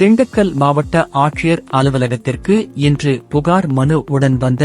திண்டுக்கல் மாவட்ட ஆட்சியர் அலுவலகத்திற்கு இன்று புகார் மனு உடன் வந்த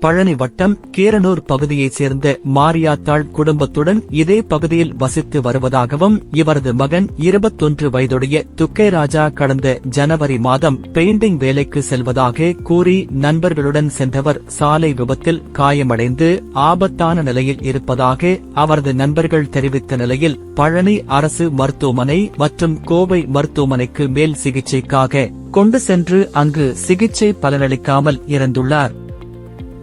பழனி வட்டம் கீரனூர் பகுதியைச் சேர்ந்த மாரியாத்தாள் குடும்பத்துடன் இதே பகுதியில் வசித்து வருவதாகவும் இவரது மகன் இருபத்தொன்று வயதுடைய துக்கை ராஜா கடந்த ஜனவரி மாதம் பெயிண்டிங் வேலைக்கு செல்வதாக கூறி நண்பர்களுடன் சென்றவர் சாலை விபத்தில் காயமடைந்து ஆபத்தான நிலையில் இருப்பதாக அவரது நண்பர்கள் தெரிவித்த நிலையில் பழனி அரசு மருத்துவமனை மற்றும் கோவை மருத்துவமனைக்கு மேல் சிகிச்சைக்காக கொண்டு சென்று அங்கு சிகிச்சை பலனளிக்காமல் இறந்துள்ளார்.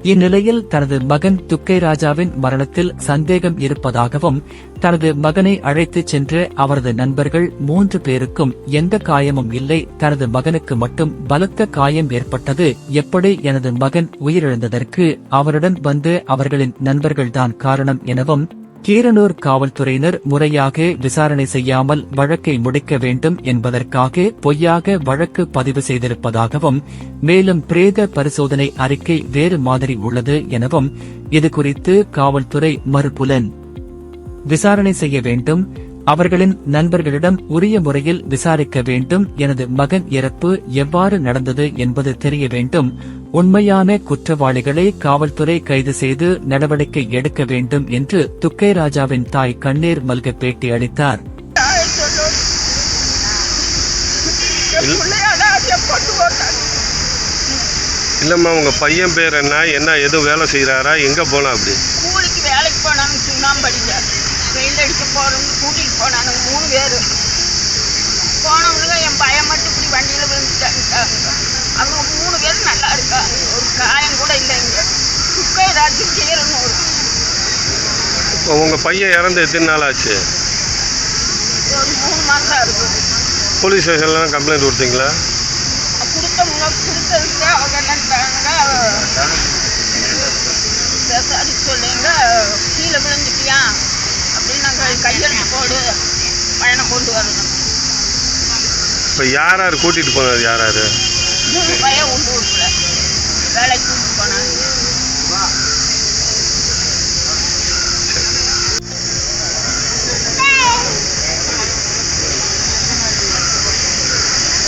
இந்நிலையில் தனது மகன் துக்கை ராஜாவின் மரணத்தில் சந்தேகம் இருப்பதாகவும் தனது மகனை அழைத்துச் சென்ற அவரது நண்பர்கள் மூன்று பேருக்கும் எந்த காயமும் இல்லை தனது மகனுக்கு மட்டும் பலத்த காயம் ஏற்பட்டது. எப்படி எனது மகன் உயிரிழந்ததற்கு அவருடன் வந்து அவர்களின் நண்பர்கள்தான் காரணம் எனவும் கீரனூர் காவல்துறையினர் முறையாக விசாரணை செய்யாமல் வழக்கை முடிக்க வேண்டும் என்பதற்காக பொய்யாக வழக்கு பதிவு செய்திருப்பதாகவும் மேலும் பிரேத பரிசோதனை அறிக்கை வேறு மாதிரி உள்ளது எனவும் இதுகுறித்து காவல்துறை மறுப்புலன். விசாரணை செய்ய வேண்டும் அவர்களின் நண்பர்களிடம் உரிய முறையில் விசாரிக்க வேண்டும் எனது மகன் இறப்பு எவ்வாறு நடந்தது என்பது தெரிய வேண்டும் உண்மையான குற்றவாளிகளை காவல்துறை கைது செய்து நடவடிக்கை எடுக்க வேண்டும் என்று துக்கை ராஜாவின் தாய் கண்ணீர் மல்க பேட்டி அளித்தார். இல்லம்மா உங்க பையன் பேர் என்ன? என்ன எதுவும் வேலை செய்யறாரா எங்க போனா அப்படி? கூலிக்கு வேலைக்கு போனாங்க சுண்ணாம்படிக்க குப்பை ஏதாச்சும் செய்யணும் ஒரு இப்போ உங்க பையன் இறந்து எத்தனை நாள் ஆச்சு? ஒரு மூணு மாதம் இருக்கும் போலீஸ் ஸ்டேஷன்லாம் கம்ப்ளைண்ட் கொடுத்தீங்களா? கொடுத்தவங்க கொடுத்ததுக்கு அவங்க விசாரிச்சு சொல்லுங்க. கீழே விழுந்துட்டியா? அப்படின்னு நாங்கள் கையெழுத்து போடு. பயணம் கொண்டு வரணும். இப்போ யார் யார் கூட்டிட்டு போனது? யார் யாரு? பையன் உண்டு வீட்டில் வேலைக்கு